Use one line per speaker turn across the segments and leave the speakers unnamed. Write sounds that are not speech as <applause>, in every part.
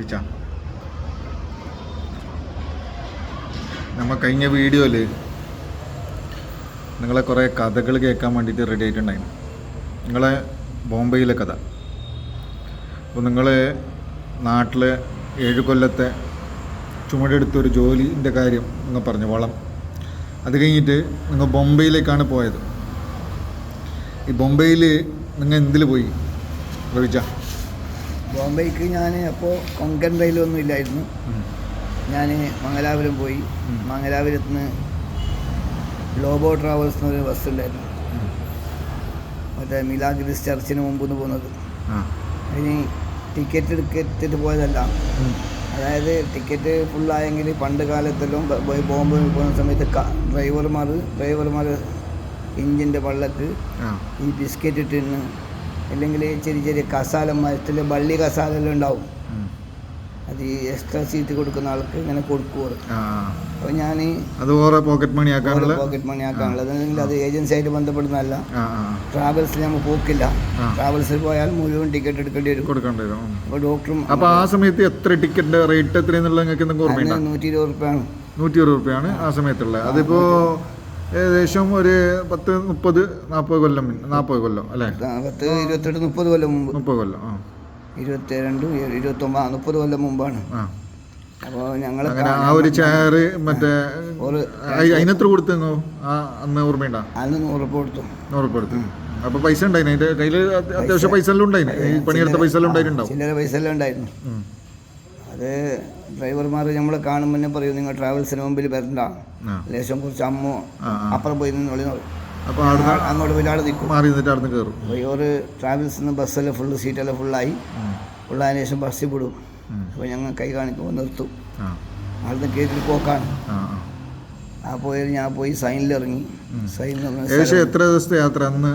റവിച്ച നമ്മ കഴിഞ്ഞ വീഡിയോയിൽ നിങ്ങളെ കുറേ കഥകൾ കേൾക്കാൻ വേണ്ടിയിട്ട് റെഡി ആയിട്ടുണ്ടായിരുന്നു നിങ്ങളെ ബോംബെയിലെ കഥ. അപ്പോൾ നിങ്ങൾ നാട്ടിലെ ഏഴ് കൊല്ലത്തെ ചുമടെടുത്തൊരു ജോലിന്റെ കാര്യം നിങ്ങൾ പറഞ്ഞു വളം. അത് കഴിഞ്ഞിട്ട് നിങ്ങൾ ബോംബെയിലേക്കാണ് പോയത്. ഈ ബോംബെയിൽ നിങ്ങൾ എന്തിൽ പോയി? റവിച്ച
ബോംബെക്ക് ഞാൻ അപ്പോൾ കൊങ്കൺ റെയിലൊന്നും ഇല്ലായിരുന്നു. ഞാൻ മംഗലാപുരം പോയി. മംഗലാപുരത്ത് നിന്ന് ലോബോ ട്രാവൽസ് എന്നൊരു ബസ് ഉണ്ടായിരുന്നു മറ്റേ മിലാഗ്രിസ് ചർച്ചിന് മുമ്പ് നിന്ന് പോകുന്നത് അതിന് ടിക്കറ്റ് എടുക്കത്തിട്ട് പോയതല്ല. അതായത് ടിക്കറ്റ് ഫുള്ളായെങ്കിൽ പണ്ട് കാലത്തെല്ലാം ബോംബെ പോകുന്ന സമയത്ത് ഡ്രൈവർമാർ ഡ്രൈവർമാർ ഇഞ്ചിന്റെ പള്ളക്ക് ഈ ബിസ്ക്കറ്റ് ഇട്ടിരുന്ന് അല്ലെങ്കിൽ ചെറിയ ചെറിയ കസാല മരത്തിൽ ബള്ളി കസാലെല്ലാം ഉണ്ടാവും. അത് ഈ എക്സ്ട്രാ സീറ്റ് കൊടുക്കുന്ന ആൾക്ക് ഇങ്ങനെ കൊടുക്കുവർ
അപ്പൊ
അപ്പോൾ ഞാൻ
അത് ഓരോ പോക്കറ്റ് മണി ആക്കാനുള്ള?
പോക്കറ്റ് മണി ആക്കാനുള്ളത് അല്ലെങ്കിൽ അത് ഏജൻസി ആയിട്ട് ബന്ധപ്പെടുന്നതല്ല. ട്രാവൽസിൽ നമ്മൾ പോക്കില്ല. ട്രാവൽസിൽ പോയാൽ മുഴുവൻ ടിക്കറ്റ് എടുക്കേണ്ടി വരും.
കൊടുക്കേണ്ടി വരും. അപ്പൊ
അപ്പോൾ ഡോക്ടറും
അപ്പൊ ആ സമയത്ത് എത്ര ടിക്കറ്റ് റേറ്റ് എത്രയെന്നുള്ള നിങ്ങൾക്ക് എന്തെങ്കിലും ഓർമ്മയുണ്ടോ
നൂറ്റി ഇരുപത് റുപ്യാണ്.
നൂറ്റി ഇരുപത് റുപ്യാണ് ആ സമയത്തുള്ളത്. അതിപ്പോ ഏകദേശം ഒരു പത്ത് മുപ്പത് നാൽപ്പത് കൊല്ലം നാൽപ്പത് കൊല്ലം അല്ലേ?
പത്ത് ഇരുപത്തെട്ട് മുപ്പത് കൊല്ലം മുമ്പ്.
മുപ്പത് കൊല്ലം ആ.
ഇരുപത്തി രണ്ട് ഇരുപത്തി ഒമ്പത് മുപ്പത് കൊല്ലം മുമ്പാണ്. അപ്പോൾ ഞങ്ങൾ
ആ ഒരു ചെയറ് മറ്റേ അതിനെത്ര കൊടുത്തു ആ അന്ന് ഓർമ്മയുണ്ടോ?
അന്ന് നൂറുപ്പ് കൊടുത്തു.
നൂറുപ്പ് കൊടുത്തു. അപ്പൊ പൈസ ഉണ്ടായിരുന്നു അതിന്റെ കയ്യിൽ അത്യാവശ്യം പൈസ എല്ലാം ഉണ്ടായിരുന്നു പണിയെടുത്ത പൈസ എല്ലാം ഉണ്ടായിട്ടുണ്ടാവും?
ചില്ലറ പൈസ എല്ലാം ഉണ്ടായിരുന്നു. അത് ഡ്രൈവർമാർ നമ്മൾ കാണുമ്പോൾ തന്നെ പറയും നിങ്ങൾ ട്രാവൽസിന് മുമ്പിൽ വരണ്ട. ലേശം കുറച്ച് അമ്മോ അപ്പുറം പോയി നിന്ന് വിളി പറയും. അങ്ങോട്ട് പോയി ആടെ നിൽക്കും.
മാറി നിന്നിട്ട് അവിടുന്ന് കയറും
അപ്പോൾ ഈ ഒരു ട്രാവൽസിൽ നിന്ന് ബസ്സെല്ലാം ഫുള്ള് സീറ്റെല്ലാം ഫുള്ളായി. ഫുള്ളായതിനു ശേഷം ബസ്സിൽ വിടും. അപ്പോൾ ഞങ്ങൾ കൈ കാണിക്കുമ്പോൾ നിർത്തും. അവിടുന്ന് കയറ്റി പോക്കാണ്.
ആ. ആ.
ഞാൻ പോയി സൈനിൽ ഇറങ്ങി സൈനിൽ
എത്ര ദിവസത്തെ യാത്ര അന്ന്?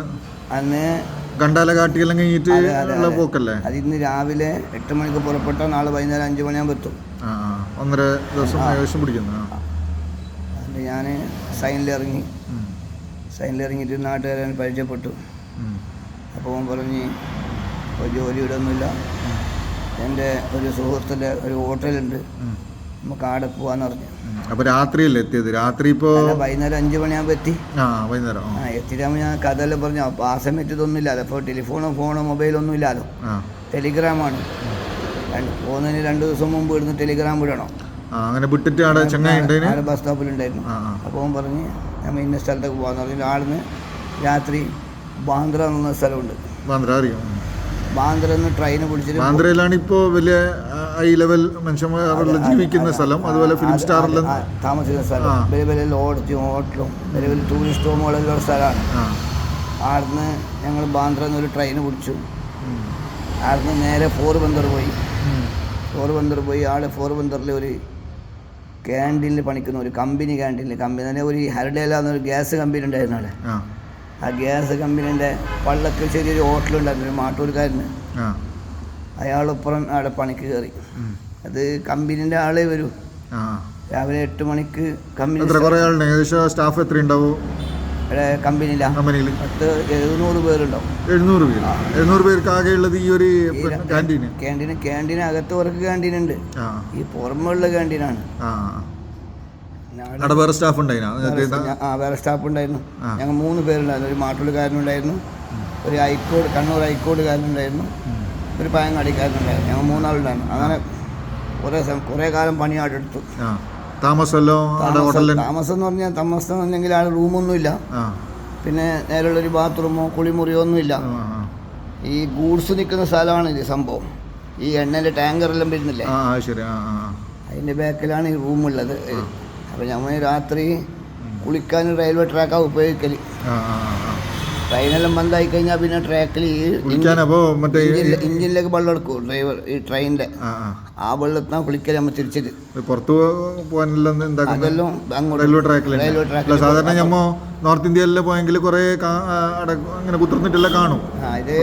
അന്ന്
ഗണ്ടാല കാട്ടിയെല്ലാം കഴിഞ്ഞിട്ട് ഉള്ള. പോക്കല്ലേ?
അത് ഇന്ന് രാവിലെ എട്ട് മണിക്ക് പുറപ്പെട്ടാൽ നാളെ വൈകുന്നേരം അഞ്ച് മണിയാകുമ്പോൾ എത്തും.
ഒന്നര ദിവസം ഏകദേശം പിടിക്കുന്നു.
അതുകൊണ്ട് ഞാൻ സൈനിലിറങ്ങി സൈനിലിറങ്ങിയിട്ട് നാട്ടുകാരൻ പരിചയപ്പെട്ടു. അപ്പോൾ അവൻ പറഞ്ഞ് ഒരു ജോലി ഇവിടെ ഒന്നുമില്ല. എന്റെ ഒരു സുഹൃത്തിന്റെ ഒരു ഹോട്ടലുണ്ട്. നമുക്ക് ആടെ പോവാന്ന് പറഞ്ഞു.
അപ്പൊ രാത്രിയല്ലേ എത്തിയത്? രാത്രി ഇപ്പോ
വൈകുന്നേരം അഞ്ചു മണിയാകുമ്പോ എത്തി.
ആ വൈകുന്നേരം ആ.
എത്തിയിട്ടാകുമ്പോൾ ഞാൻ കഥയെല്ലാം പറഞ്ഞു. അപ്പോൾ ആ സമയത്ത് ഇതൊന്നും ഇല്ലാതെ അപ്പോൾ ടെലിഫോണോ ഫോണോ മൊബൈലോ ഒന്നും ഇല്ലാലോ. ടെലിഗ്രാമാണ് പോകുന്നതിന് രണ്ട് ദിവസം മുമ്പ് ഇടുന്ന ടെലിഗ്രാം വിടണം.
അങ്ങനെ വിട്ടിട്ട് അവിടെ ചെങ്ങായി
ബസ് സ്റ്റോപ്പിലുണ്ടായിരുന്നു അപ്പോൾ പറഞ്ഞ് നമ്മൾ ഇന്ന സ്ഥലത്തേക്ക് പോകാന്ന് പറഞ്ഞു. ആളിന് രാത്രി ബാന്ദ്ര എന്ന സ്ഥലമുണ്ട്.
ബാന്ദ്ര അറിയാം. ഉം.
ബാന്ദ്ര എന്ന് ട്രെയിന് പിടിച്ചിട്ട്
ബാന്ദ്രയിലാണ് ഇപ്പോ വലിയ ഹൈ ലെവൽ മനുഷ്യന്മാരുള്ള ജീവിക്കുന്ന സ്ഥലം. അതുപോലെ ഫിലിം സ്റ്റാറിലും
താമസിക്കുന്ന സ്ഥലം. വലിയ വലിയ ലോഡ്ജും ഹോട്ടലും വലിയ വലിയ ടൂറിസ്റ്റ് ഹോമുകളുള്ള ഒരു സ്ഥലമാണ്. അവിടുന്ന് ഞങ്ങൾ ബാന്ദ്ര എന്നൊരു ട്രെയിൻ പിടിച്ചു. അവിടുന്ന് നേരെ പോർബന്ദർ പോയി. പോർബന്ദർ പോയി. ആൾ പോർബന്ദറിൽ ഒരു ക്യാന്റീനിൽ പണിക്കുന്ന ഒരു കമ്പനി ക്യാന്റീനിൽ കമ്പനി തന്നെ ഒരു എന്നൊരു ഗ്യാസ് കമ്പനി ഉണ്ടായിരുന്നു അവിടെ.
ആ
ഗ്യാസ് കമ്പനീന്റെ പള്ളക്ക് ചെറിയൊരു ഹോട്ടലുണ്ടായിരുന്നു ഒരു മാട്ടൂർക്കാരന്. അയാളൊപ്പുറം അവിടെ പണിക്ക് കയറി. അത് കമ്പനീന്റെ ആളെ വരൂ. രാവിലെ എട്ട് മണിക്ക് കമ്പനി
ഏകദേശം സ്റ്റാഫ് എത്ര ഉണ്ടാവും
ഇവിടെ കമ്പനിയില്ല
കമ്പനിയിൽ
പത്ത് എഴുന്നൂറ് പേരുണ്ടാവും.
എഴുന്നൂറ് പേര്. എഴുന്നൂറ് പേർക്ക് ആകെയുള്ളത് ഈ ഒരു ക്യാന്റീൻ
ക്യാന്റീൻ ക്യാന്റീൻ അകത്ത് വർക്ക് ക്യാന്റീൻ ഉണ്ട് ഈ പുറമെയുള്ള ക്യാന്റീനാണ്. അവിടെ
വേറെ സ്റ്റാഫ്
ഉണ്ടായിരുന്നു ആ വേറെ സ്റ്റാഫ് ഉണ്ടായിരുന്നു. ഞങ്ങൾ മൂന്ന് പേരുണ്ടായിരുന്നു. ഒരു മാട്ടുള്ളിക്കാരനുണ്ടായിരുന്നു. ഒരു ഹൈക്കോട് കണ്ണൂർ ഹൈക്കോടുകാരനുണ്ടായിരുന്നു ഒരു പയങ്ങാടിക്കാരനുണ്ടായിരുന്നു. ഞങ്ങൾ മൂന്നാളുണ്ടായിരുന്നു. അങ്ങനെ കുറേ സമയം കുറേ കാലം പണി അവിടെ എടുത്തു
താമസമല്ലോ
താമസം എന്ന് പറഞ്ഞാൽ താമസം എന്ന് പറഞ്ഞെങ്കിൽ ആൾ റൂമൊന്നുമില്ല. പിന്നെ നേരെയുള്ളൊരു ബാത്റൂമോ കുളിമുറിയോ ഒന്നുമില്ല. ഈ ഗൂഡ്സ് നിൽക്കുന്ന സ്ഥലമാണ് ഇത് സംഭവം. ഈ എണ്ണന്റെ ടാങ്കറെല്ലാം വരുന്നില്ലേ? അതിന്റെ ബാക്കിലാണ് ഈ റൂമുള്ളത്. അപ്പോൾ ഞമ്മ രാത്രി കുളിക്കാൻ റെയിൽവേ ട്രാക്കാണ് ഉപയോഗിക്കൽ ട്രെയിനെല്ലാം ബന്ധമായി കഴിഞ്ഞാൽ പിന്നെ ട്രാക്കിൽ ഇഞ്ചിനിലേക്ക് വെള്ളം എടുക്കും ഡ്രൈവർ ഈ ട്രെയിനിന്റെ
ആ
വെള്ളത്തിനാണ് കുളിക്കൽ നമ്മൾ തിരിച്ചത്
പുറത്തു പോകാനെല്ലാം റെയിൽവേ ട്രാക്കിൽ സാധാരണ നമ്മ നോർത്ത് ഇന്ത്യയിലെ പോയെങ്കിൽ കുറെ അങ്ങനെ കുത്തിർന്നിട്ടെല്ലാം കാണും.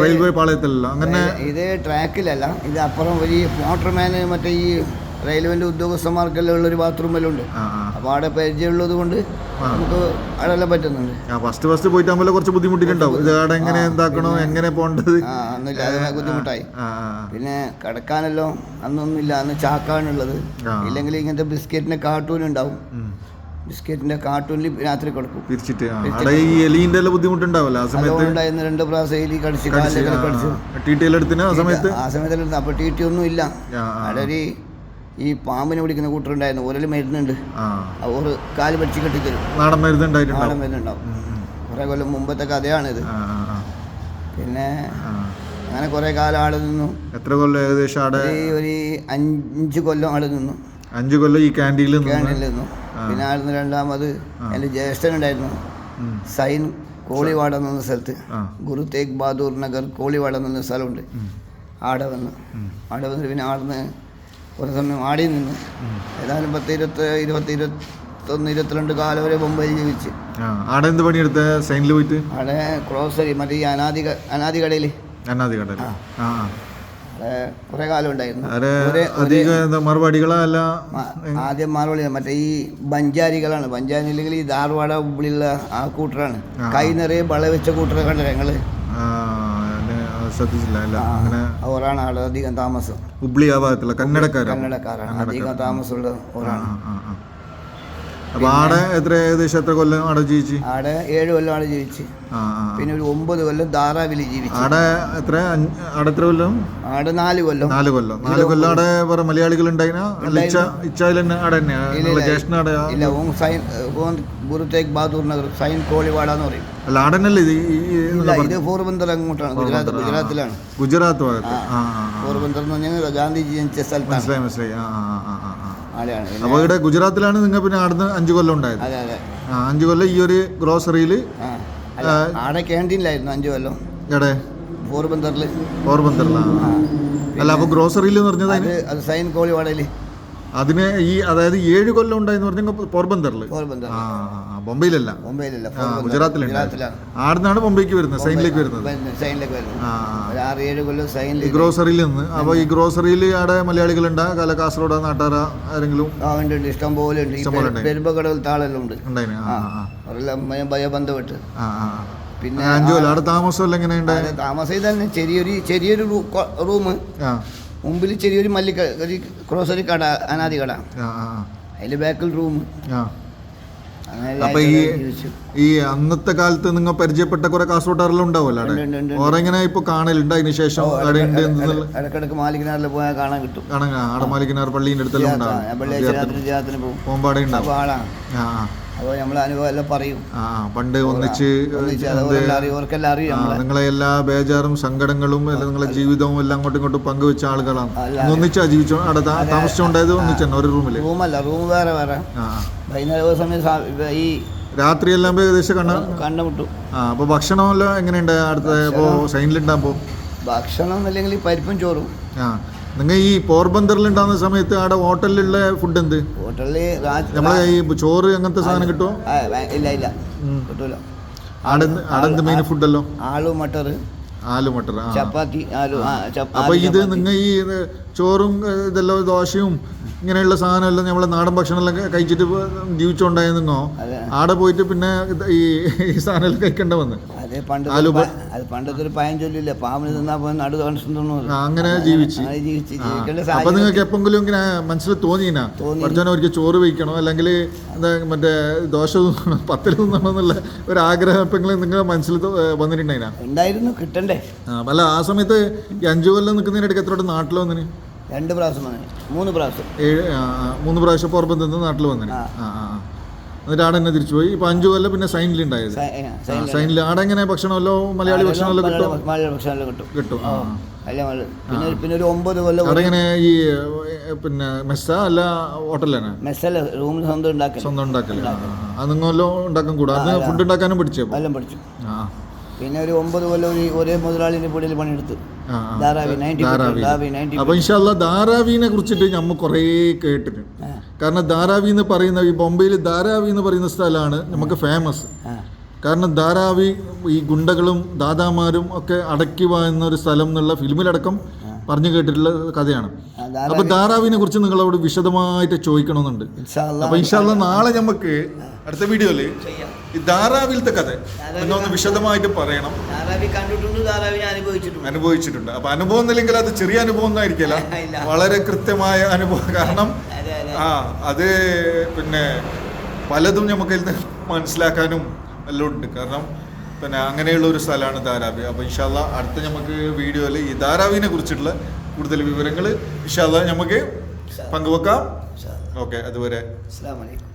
റെയിൽവേ പാളയത്തിലല്ല. അങ്ങനെ
ഇത് ട്രാക്കിലല്ല ഇത് അപ്പുറം ഒരു മോട്ടർമാന് മറ്റേ ഈ റെയിൽവേന്റെ ഉദ്യോഗസ്ഥന്മാർക്കെല്ലാം ഉള്ളൊരു ബാത്റൂമെല്ലാം ഉണ്ട്. അപ്പോൾ അവിടെ പരിചയമുള്ളത് കൊണ്ട് നമുക്ക് അവിടെ എല്ലാം പറ്റുന്നുണ്ട്
ഫസ്റ്റ് ഫസ്റ്റ് ഫസ്റ്റ് പോയിട്ടാകുമ്പോൾ കുറച്ച് ബുദ്ധിമുട്ടിട്ടുണ്ടാവും അവിടെ എങ്ങനെ എന്താക്കണോ എങ്ങനെ പോകേണ്ടത്?
ആ അന്നില്ല അത് ബുദ്ധിമുട്ടായി. പിന്നെ കിടക്കാനല്ലോ അന്നൊന്നുമില്ല അന്ന് ചാക്കാണുള്ളത്
ആ.
ഇല്ലെങ്കിൽ ഇങ്ങനത്തെ ബിസ്ക്കറ്റിന്റെ കാർട്ടൂൺ ഉണ്ടാവും. ബിസ്ക്കറ്റിന്റെ കാർട്ടൂണിൽ രാത്രി കിടക്കും.
തിരിച്ചിട്ട് ഈ എല്ലാം ബുദ്ധിമുട്ടുണ്ടാവല്ലോ ആ സമയത്ത്?
ഉണ്ടായിരുന്ന രണ്ട് പ്രാവശ്യം എലി കടിച്ച് കടിച്ചു
ടി ടി ആ സമയത്ത്?
ആ സമയത്ത് അപ്പൊ ടി ടി ഒന്നും ഇല്ല. അവിടെ ഒരു ഈ പാമ്പിനെ പിടിക്കുന്ന കൂട്ടറുണ്ടായിരുന്നു ഓരോ മരുന്നുണ്ട്. അവർ കാൽ പഠിച്ച് കെട്ടിത്തരും.
നാടൻ മരുന്ന് ഉണ്ടായിട്ടുണ്ടാവും
നാടൻ മരുന്നുണ്ടാവും. കുറേ കൊല്ലം മുമ്പത്തെ കഥയാണിത്. പിന്നെ അങ്ങനെ കുറെ കാലം ആൾ നിന്നു.
എത്ര കൊല്ലം ഏകദേശം
ഒരു അഞ്ചു കൊല്ലം ആൾ നിന്നു.
അഞ്ചു കൊല്ലം ഈ ക്യാന്റീനിൽ നിന്ന്
ക്യാന്റീനിൽ നിന്നു. പിന്നെ ആടെ രണ്ടാമത് എന്റെ ജ്യേഷ്ഠൻ ഉണ്ടായിരുന്നു സൈൻ കോളിവാട എന്ന സ്ഥലത്ത്. ഗുരു തേഗ് ബഹാദൂർ നഗർ കോളിവാട എന്ന സ്ഥലമുണ്ട്. ആടെ വന്ന്. ആടെ വന്നിട്ട് പിന്നെ ആടുന്ന് ഒരു സമയം ആടി നിന്നു. ഏതായാലും പത്ത് ഇരുപത്തി ഇരുപത്തി ഇരുപത്തൊന്ന് ഇരുപത്തിരണ്ട് കാലം വരെ ബൊമ്പയിൽ ജീവിച്ച്
ആടെ എന്ത് പണിയെടുത്ത? സൈനിൽ പോയിട്ട്?
അവിടെ ക്രോസറി മറ്റേ ഈ അനാദി അനാദി കടയിൽ
അനാദി കടയിൽ ആ.
കുറേ കാലം ഉണ്ടായിരുന്നു. മറുപടികളല്ല ആദ്യം മറുപടി മറ്റേ ഈ ബഞ്ചാരികളാണ്. ബഞ്ചാരി അല്ലെങ്കിൽ ഈ ധാർവാട ഉള്ളിലുള്ള ആ കൂട്ടറാണ്. കൈ നിറയെ വള വെച്ച കൂട്ടറെ കണ്ടത്
ഞങ്ങൾ. ശ്രദ്ധിച്ചില്ല അങ്ങനെ
അവിടെ അധികം താമസം.
ഹുബ്ലി ആ ഭാഗത്തുള്ള കന്നഡക്കാരാണ്
കന്നഡക്കാരാണ് അധികം താമസമുള്ള
ആ. അപ്പൊ ആടെ എത്ര ഏകദേശം എത്ര കൊല്ലം ആടെ ജീവിച്ച്?
അവിടെ ഏഴ് കൊല്ലം ജീവിച്ച്. പിന്നെ ഒരു ഒമ്പത് കൊല്ലം ധാരാവിലി ജീവിച്ചു.
ആടെ എത്ര? അഞ്ച്- ആടെ എത്ര കൊല്ലം?
നാല് കൊല്ലം.
നാല് കൊല്ലം. നാല് കൊല്ലം ആടെ വേറെ മലയാളികൾ
ഇല്ല ഓം സൈൻ ഓം ഗുരു തേഗ് ബഹാദൂർ നഗർ സൈൻ കോളിവാട എന്ന് പറയും.
അല്ല ആടെ ഇത്?
പോർബന്ദർ അങ്ങോട്ടാണ്. ഗുജറാത്ത് ഗുജറാത്തിലാണ്.
ഗുജറാത്ത്.
പോർബന്ദർ എന്ന് പറഞ്ഞാൽ ഗാന്ധിജി ജനിച്ച സ്ഥലത്താണ്.
മനസ്സിലായി മനസ്സിലായി. ആ ആ ആ. ആ ആ അപ്പോൾ ഇവിടെ ഗുജറാത്തിലാണ് നിങ്ങൾ പിന്നെ ആടുന്ന് അഞ്ച് കൊല്ലം ഉണ്ടായത്?
അതെ അതെ.
ആ അഞ്ച് കൊല്ലം ഈ ഒരു ഗ്രോസറിയിൽ
ആ അല്ല ആടെ ക്യാന്റീനിലായിരുന്നു അഞ്ചു കൊല്ലം.
എവിടെ?
പോർബന്ദറിൽ
പോർബന്തറിലാണ് അല്ല അപ്പോൾ ഗ്രോസറിയിൽ എന്ന് പറഞ്ഞത്
അത് അത് സൈൻ കോളിവാടയിൽ
അതിന് ഈ അതായത് ഏഴ് കൊല്ലം ഉണ്ടായെന്ന് പറഞ്ഞാൽ
പോർബന്ദറിൽ
ആ ബൊംബെയിലല്ല. ഗുജറാത്തിലുണ്ട്.
ഗുജറാത്തിലാണ്.
ആടുന്നാണ് ബൊംബെക്ക് വരുന്നത് സൈനിലേക്ക് വരുന്നത്.
സൈനിലേക്ക് വരുന്നത്. ആറ് ഏഴ് കൊല്ലം സൈനിലേക്ക്
ഗ്രോസറിയിൽ നിന്ന്. അപ്പോൾ ഈ ഗ്രോസറിയിൽ അവിടെ മലയാളികളുണ്ട്? കല കാസർഗോഡ് നാട്ടാര ആരെങ്കിലും?
ആ ഉണ്ട് ഉണ്ട്. ഇഷ്ടം പോലെ ഉണ്ട്. പെരുമ്പകടൽ താളെല്ലാം ഉണ്ട് അവരെല്ലാം ഭയബന്ധപ്പെട്ട്.
ആ ആ.
പിന്നെ
അഞ്ചു കൊല്ലം. അവിടെ താമസമെല്ലാം എങ്ങനെയുണ്ട്?
താമസം തന്നെ ചെറിയൊരു ചെറിയൊരു റൂം മുമ്പിൽ ചെറിയൊരു മല്ലിക ഒരു ക്രോസറി കട അനാദി കട. അതിൽ ബാക്കിൽ റൂം
അപ്പൊ ഈ ഈ അന്നത്തെ കാലത്ത് നിങ്ങൾ പരിചയപ്പെട്ട കുറെ കാസർഗോട്ടാറെല്ലാം ഉണ്ടാവുമല്ലോ അവിടെ? ഓരെങ്ങനെ ഇപ്പൊ കാണലുണ്ട് അതിന് ശേഷം? അവിടെ ഉണ്ട്
ഇടക്കിടക്ക് മാലികനാറിൽ പോയാൽ കാണാൻ കിട്ടും.
കാണാൻ ആടമാലിക്കിനാർ പള്ളീന്റെ അടുത്തെല്ലാം ഉണ്ടാവും.
ഞാൻ
അവിടെ ഉണ്ടാവും.
അപ്പോൾ. അപ്പോൾ നമ്മളെ അനുഭവം എല്ലാം പറയും.
ആ. പണ്ട് ഒന്നിച്ച്
ഒന്നിച്ച് അറിയാം
നിങ്ങളെ എല്ലാ ബേജാറും സങ്കടങ്ങളും എല്ലാം നിങ്ങളെ ജീവിതവും എല്ലാം അങ്ങോട്ടും ഇങ്ങോട്ടും പങ്കുവെച്ച ആളുകളാണ്. ഒന്നിച്ചാ ജീവിച്ചോ? അവിടെ താമസിച്ചുണ്ടായത് ഒന്നിച്ചെന്നെ ഒരു റൂമിൽ.
റൂമല്ല റൂം വേറെ വേറെ. വൈകുന്നേരം സമയം ഈ രാത്രി
രാത്രിയെല്ലാം ഏകദേശം കണ്ട
കണ്ടുമുട്ടു
ആ അപ്പൊ ഭക്ഷണമെല്ലാം എങ്ങനെയുണ്ട്? അടുത്ത ഇപ്പോ സൈനിലുണ്ടാകുമ്പോൾ
ഭക്ഷണം എന്നല്ലെങ്കിൽ പരിപ്പും ചോറും.
ആ. നിങ്ങൾ ഈ പോർബന്ദറിൽ ഉണ്ടാകുന്ന സമയത്ത് അവിടെ ഹോട്ടലിലുള്ള ഫുഡ് എന്ത്?
ഹോട്ടലിൽ
നമ്മളെ ഈ ചോറ് അങ്ങനത്തെ സാധനം കിട്ടുമോ
ഇല്ല ഇല്ല. കിട്ടൂല.
മെയിൻ ഫുഡല്ലോ
ആളു മട്ടർ.
ആലു മട്ടർ
ചപ്പാത്തി ആലു
അപ്പൊ ഇത് നിങ്ങൾ ഈ ചോറും ഇതെല്ലാം ദോശയും ഇങ്ങനെയുള്ള സാധനമെല്ലാം നമ്മളെ നാടൻ ഭക്ഷണമെല്ലാം കഴിച്ചിട്ട്
ജീവിച്ചോണ്ടായിരുന്നോ?
ആടെ പോയിട്ട് പിന്നെ ഈ ഈ സാധനം കഴിക്കേണ്ട വന്ന്?
അത് പണ്ട്
ആലു ബ-
അത് പണ്ടത്തെ ഒരു പയം ചൊല്ലില്ല? പാമ്പിന് തിന്നാ പോയി നടു കണ്ടിട്ടുണ്ടോ
ആ, അങ്ങനെ ജീവിച്ച്.
ജീവിക്കേണ്ട
അപ്പൊ നിങ്ങൾക്ക് എപ്പെങ്കിലും ഇങ്ങനെ മനസ്സിൽ തോന്നിനാ
തോന്നി.
പഠിച്ചോനെ ഒരിക്കൽ ചോറ് വയ്ക്കണോ? അല്ലെങ്കിൽ എന്താ മറ്റേ ദോശ പത്തിൽ തിന്നണോ എന്നുള്ള ഒരു ആഗ്രഹം എപ്പെങ്കിലും നിങ്ങളുടെ മനസ്സിൽ വന്നിട്ടുണ്ടായിരുന്നു ഏ, വന്നിട്ടുണ്ടായിനാ?
ഉണ്ടായിരുന്നു കിട്ടണ്ടേ.
അല്ല ആ സമയത്ത് ഈ അഞ്ചു കൊല്ലം നിൽക്കുന്നതിനിടയ്ക്ക് എത്ര നാട്ടിൽ വന്നിന്?
രണ്ട് പ്രാവശ്യം വന്നു മൂന്ന് പ്രാവശ്യം.
ഏഴ് മൂന്ന് പ്രാവശ്യം പുറത്ത് നിന്ന് നാട്ടിൽ വന്നിന്.
ആ
ആ. എന്നിട്ട് ആടെ തന്നെ തിരിച്ചു പോയി. ഇപ്പൊ അഞ്ചു കൊല്ലം പിന്നെ
സൈനിൽ ഉണ്ടായത്. സൈനിൽ
ആടെ എങ്ങനെ ഭക്ഷണമല്ലോ? മലയാളി ഭക്ഷണമല്ലോ കിട്ടും
മലയാള ഭക്ഷണമെല്ലാം കിട്ടും.
കിട്ടും.
പിന്നെ പിന്നെ ഒരു ഒമ്പത് കൊല്ലം
അവിടെ എങ്ങനെ ഈ പിന്നെ മെസ്സ അല്ല ഹോട്ടലാണ്
മെസ്സല്ല റൂമിൽ സ്വന്തം ഉണ്ടാക്കൽ
സ്വന്തം ഉണ്ടാക്കൽ. ആ, ആ, ആ. അത് നിങ്ങളല്ലോ ഉണ്ടാക്കാൻ കൂടാ? ഫുഡ് ഉണ്ടാക്കാനും പഠിച്ചു
എല്ലാം പഠിച്ചു.
ആ.
പിന്നെ ഒരു ഒമ്പത് കൊല്ലം ഒരു ഒരേ മുതലാളിന്റെ പീടിയിൽ പണിയെടുത്ത്.
അപ്പൊ ഇൻഷാല്ല ധാരാവിനെ കുറിച്ചിട്ട് നമ്മൾ കുറേ കേട്ടിട്ടുണ്ട്. കാരണം ധാരാവി എന്ന് പറയുന്ന ഈ ബോംബെയിൽ ധാരാവി എന്ന് പറയുന്ന സ്ഥലമാണ് നമുക്ക് ഫേമസ് കാരണം ധാരാവി ഈ ഗുണ്ടകളും ദാദാമാരും ഒക്കെ അടക്കി വാഴുന്ന ഒരു സ്ഥലം എന്നുള്ള ഫിലിമിലടക്കം പറഞ്ഞു കേട്ടിട്ടുള്ള കഥയാണ്. അപ്പൊ ധാരാവിനെ കുറിച്ച് നിങ്ങളോട് വിശദമായിട്ട് ചോദിക്കണമെന്നുണ്ട്. അപ്പൊ ഇൻഷാല്ല നാളെ നമുക്ക് അടുത്ത വീഡിയോയിൽ
ചെയ്യാം.
ഈ ധാരാവിലത്തെ കഥ. എന്നൊന്ന് വിശദമായിട്ട് പറയണം.
ധാരാവി കണ്ടിട്ടുണ്ട് ധാരാവിനെ അനുഭവിച്ചിട്ടുണ്ട്.
അനുഭവിച്ചിട്ടുണ്ട്. അപ്പൊ അനുഭവം ഇല്ലെങ്കിൽ അത് ചെറിയ അനുഭവം ഒന്നും ആയിരിക്കില്ല. <laughs> വളരെ കൃത്യമായ അനുഭവം. കാരണം ആ അത് പിന്നെ പലതും നമുക്ക് മനസ്സിലാക്കാനും എല്ലാം ഉണ്ട് കാരണം പിന്നെ അങ്ങനെയുള്ള ഒരു സ്ഥലമാണ് ധാരാവി. അപ്പോൾ ഇൻഷാല്ല അടുത്ത നമുക്ക് വീഡിയോയിൽ ഈ ധാരാവിനെ കുറിച്ചിട്ടുള്ള കൂടുതൽ വിവരങ്ങൾ ഇൻഷാല്ല നമുക്ക് പങ്കുവെക്കാം. ഓക്കെ അതുവരെ.
അസ്സലാമു അലൈക്കും.